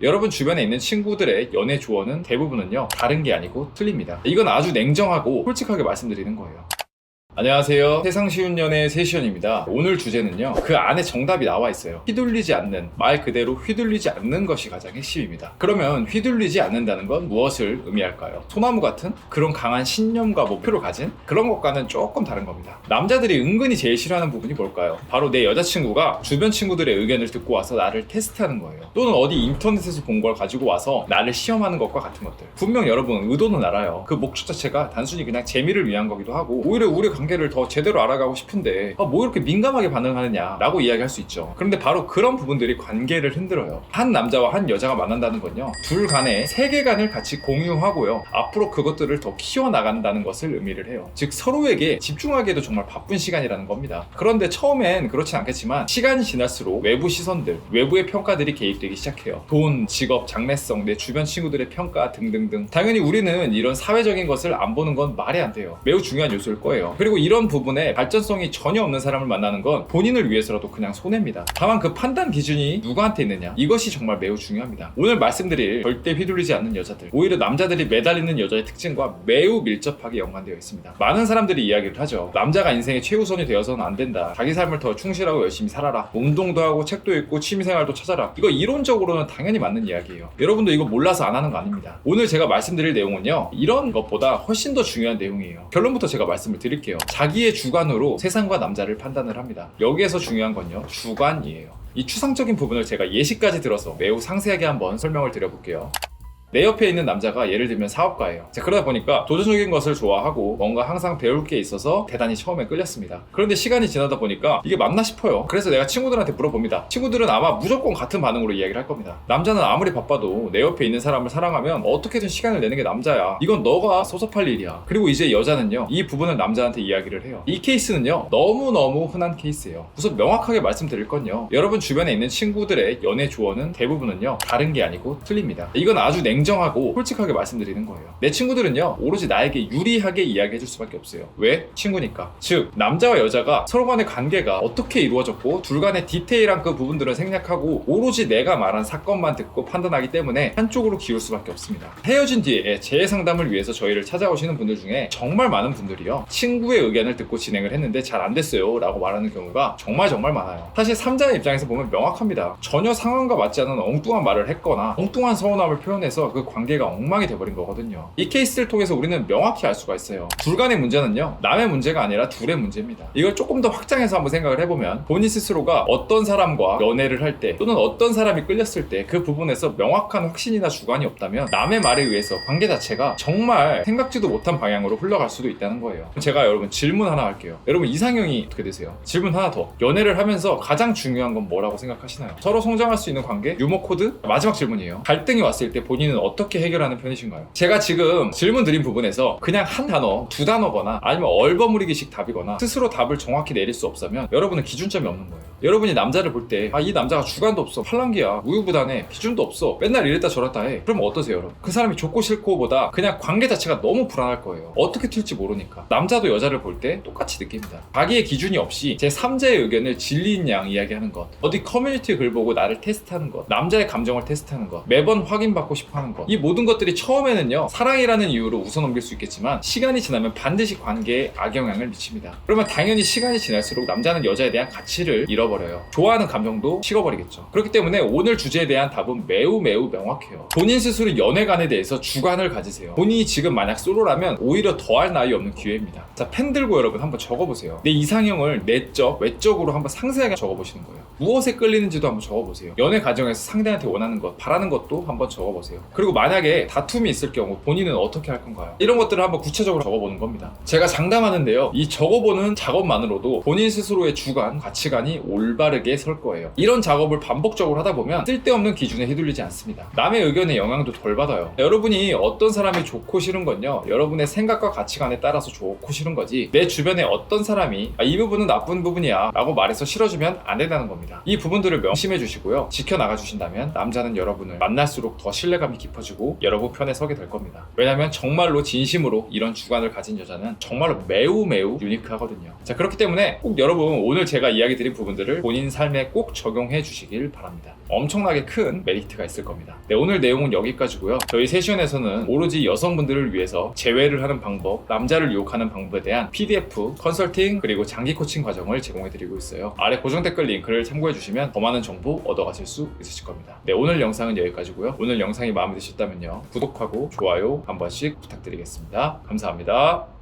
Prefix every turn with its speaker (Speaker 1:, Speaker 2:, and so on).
Speaker 1: 여러분 주변에 있는 친구들의 연애 조언은 대부분은요 다른 게 아니고 틀립니다. 이건 아주 냉정하고 솔직하게 말씀드리는 거예요. 안녕하세요. 세상 쉬운 연애 세시연입니다. 오늘 주제는요. 그 안에 정답이 나와 있어요. 휘둘리지 않는, 말 그대로 휘둘리지 않는 것이 가장 핵심입니다. 그러면 휘둘리지 않는다는 건 무엇을 의미할까요? 소나무 같은 그런 강한 신념과 목표를 가진 그런 것과는 조금 다른 겁니다. 남자들이 은근히 제일 싫어하는 부분이 뭘까요? 바로 내 여자친구가 주변 친구들의 의견을 듣고 와서 나를 테스트하는 거예요. 또는 어디 인터넷에서 본 걸 가지고 와서 나를 시험하는 것과 같은 것들. 분명 여러분 의도는 알아요. 그 목적 자체가 단순히 그냥 재미를 위한 거기도 하고 오히려 우리 관계를 더 제대로 알아가고 싶은데 아, 뭐 이렇게 민감하게 반응하느냐라고 이야기할 수 있죠. 그런데 바로 그런 부분들이 관계를 흔들어요. 한 남자와 한 여자가 만난다는 건요. 둘 간의 세계관을 같이 공유하고요. 앞으로 그것들을 더 키워나간다는 것을 의미를 해요. 즉 서로에게 집중하기에도 정말 바쁜 시간이라는 겁니다. 그런데 처음엔 그렇진 않겠지만 시간이 지날수록 외부 시선들, 외부의 평가들이 개입되기 시작해요. 돈, 직업, 장래성, 내 주변 친구들의 평가 등등등. 당연히 우리는 이런 사회적인 것을 안 보는 건 말이 안 돼요. 매우 중요한 요소일 거예요. 그리고 이런 부분에 발전성이 전혀 없는 사람을 만나는 건 본인을 위해서라도 그냥 손해입니다. 다만 그 판단 기준이 누구한테 있느냐 이것이 정말 매우 중요합니다. 오늘 말씀드릴 절대 휘둘리지 않는 여자들 오히려 남자들이 매달리는 여자의 특징과 매우 밀접하게 연관되어 있습니다. 많은 사람들이 이야기를 하죠. 남자가 인생의 최우선이 되어서는 안 된다. 자기 삶을 더 충실하고 열심히 살아라. 운동도 하고 책도 읽고 취미생활도 찾아라. 이거 이론적으로는 당연히 맞는 이야기예요. 여러분도 이거 몰라서 안 하는 거 아닙니다. 오늘 제가 말씀드릴 내용은요. 이런 것보다 훨씬 더 중요한 내용이에요. 결론부터 제가 말씀을 드릴게요. 자기의 주관으로 세상과 남자를 판단을 합니다. 여기에서 중요한 건요. 주관이에요. 이 추상적인 부분을 제가 예시까지 들어서 매우 상세하게 한번 설명을 드려볼게요. 내 옆에 있는 남자가 예를 들면 사업가예요. 자, 그러다 보니까 도전적인 것을 좋아하고 뭔가 항상 배울 게 있어서 대단히 처음에 끌렸습니다. 그런데 시간이 지나다 보니까 이게 맞나 싶어요. 그래서 내가 친구들한테 물어봅니다. 친구들은 아마 무조건 같은 반응으로 이야기를 할 겁니다. 남자는 아무리 바빠도 내 옆에 있는 사람을 사랑하면 어떻게든 시간을 내는 게 남자야. 이건 너가 섭섭할 일이야. 그리고 이제 여자는요, 이 부분을 남자한테 이야기를 해요. 이 케이스는요, 너무너무 흔한 케이스예요. 우선 명확하게 말씀드릴 건요, 여러분 주변에 있는 친구들의 연애 조언은 대부분은요, 다른 게 아니고 틀립니다. 이건 아주 냉 정하고 솔직하게 말씀드리는 거예요. 내 친구들은요, 오로지 나에게 유리하게 이야기해줄 수밖에 없어요. 왜? 친구니까. 즉, 남자와 여자가 서로 간의 관계가 어떻게 이루어졌고, 둘 간의 디테일한 그 부분들은 생략하고, 오로지 내가 말한 사건만 듣고 판단하기 때문에 한쪽으로 기울 수밖에 없습니다. 헤어진 뒤에 재해 상담을 위해서 저희를 찾아오시는 분들 중에 정말 많은 분들이요, 친구의 의견을 듣고 진행을 했는데 잘 안 됐어요. 라고 말하는 경우가 정말 정말 많아요. 사실 3자의 입장에서 보면 명확합니다. 전혀 상황과 맞지 않은 엉뚱한 말을 했거나, 엉뚱한 서운함을 표현 그 관계가 엉망이 돼버린 거거든요. 이 케이스를 통해서 우리는 명확히 알 수가 있어요. 둘 간의 문제는요, 남의 문제가 아니라 둘의 문제입니다. 이걸 조금 더 확장해서 한번 생각을 해보면 본인 스스로가 어떤 사람과 연애를 할 때 또는 어떤 사람이 끌렸을 때 그 부분에서 명확한 확신이나 주관이 없다면 남의 말에 의해서 관계 자체가 정말 생각지도 못한 방향으로 흘러갈 수도 있다는 거예요. 제가 여러분 질문 하나 할게요. 여러분 이상형이 어떻게 되세요? 질문 하나 더. 연애를 하면서 가장 중요한 건 뭐라고 생각하시나요? 서로 성장할 수 있는 관계? 유머 코드? 마지막 질문이에요. 갈등이 왔을 때 본인은 어떻게 해결하는 편이신가요? 제가 지금 질문 드린 부분에서 그냥 한 단어, 두 단어거나 아니면 얼버무리기식 답이거나 스스로 답을 정확히 내릴 수 없다면 여러분은 기준점이 없는 거예요. 여러분이 남자를 볼 때 아 이 남자가 주관도 없어 팔랑기야 우유부단해 기준도 없어 맨날 이랬다 저랬다 해 그럼 어떠세요 여러분? 그 사람이 좋고 싫고보다 그냥 관계 자체가 너무 불안할 거예요. 어떻게 튈지 모르니까 남자도 여자를 볼 때 똑같이 느낍니다. 자기의 기준이 없이 제 3자의 의견을 진리인 양 이야기하는 것 어디 커뮤니티 글 보고 나를 테스트하는 것 남자의 감정을 테스트하는 것 매번 확인받고 싶어 하는 것 이 모든 것들이 처음에는요 사랑이라는 이유로 웃어넘길 수 있겠지만 시간이 지나면 반드시 관계에 악영향을 미칩니다. 그러면 당연히 시간이 지날수록 남자는 여자에 대한 가치를 잃어버려요. 좋아하는 감정도 식어버리겠죠. 그렇기 때문에 오늘 주제에 대한 답은 매우 매우 명확해요. 본인 스스로 연애관에 대해서 주관을 가지세요. 본인이 지금 만약 솔로라면 오히려 더할 나위 없는 기회입니다. 자, 펜 들고 여러분 한번 적어보세요. 내 이상형을 내적, 외적으로 한번 상세하게 적어보시는 거예요. 무엇에 끌리는지도 한번 적어보세요. 연애 과정에서 상대한테 원하는 것, 바라는 것도 한번 적어보세요. 그리고 만약에 다툼이 있을 경우 본인은 어떻게 할 건가요? 이런 것들을 한번 구체적으로 적어보는 겁니다. 제가 장담하는데요. 이 적어보는 작업만으로도 본인 스스로의 주관, 가치관이 올바르게 설 거예요. 이런 작업을 반복적으로 하다 보면 쓸데없는 기준에 휘둘리지 않습니다. 남의 의견에 영향도 덜 받아요. 여러분이 어떤 사람이 좋고 싫은 건요. 여러분의 생각과 가치관에 따라서 좋고 싫은 거지. 내 주변에 어떤 사람이 아, 이 부분은 나쁜 부분이야 라고 말해서 싫어지면 안 된다는 겁니다. 이 부분들을 명심해 주시고요. 지켜나가 주신다면 남자는 여러분을 만날수록 더 신뢰감이 깊 깊어지고 여러분 편에 서게 될 겁니다. 왜냐하면 정말로 진심으로 이런 주관을 가진 여자는 정말로 매우 매우 유니크하거든요. 자 그렇기 때문에 꼭 여러분 오늘 제가 이야기 드린 부분들을 본인 삶에 꼭 적용해 주시길 바랍니다. 엄청나게 큰 메리트가 있을 겁니다. 네, 오늘 내용은 여기까지고요. 저희 세션에서는 오로지 여성분들을 위해서 재회를 하는 방법, 남자를 유혹하는 방법에 대한 PDF, 컨설팅, 그리고 장기 코칭 과정을 제공해 드리고 있어요. 아래 고정 댓글 링크를 참고해 주시면 더 많은 정보 얻어가실 수 있으실 겁니다. 네, 오늘 영상은 여기까지고요. 오늘 영상이 마음에 드셨다면요. 구독하고 좋아요 한 번씩 부탁드리겠습니다. 감사합니다.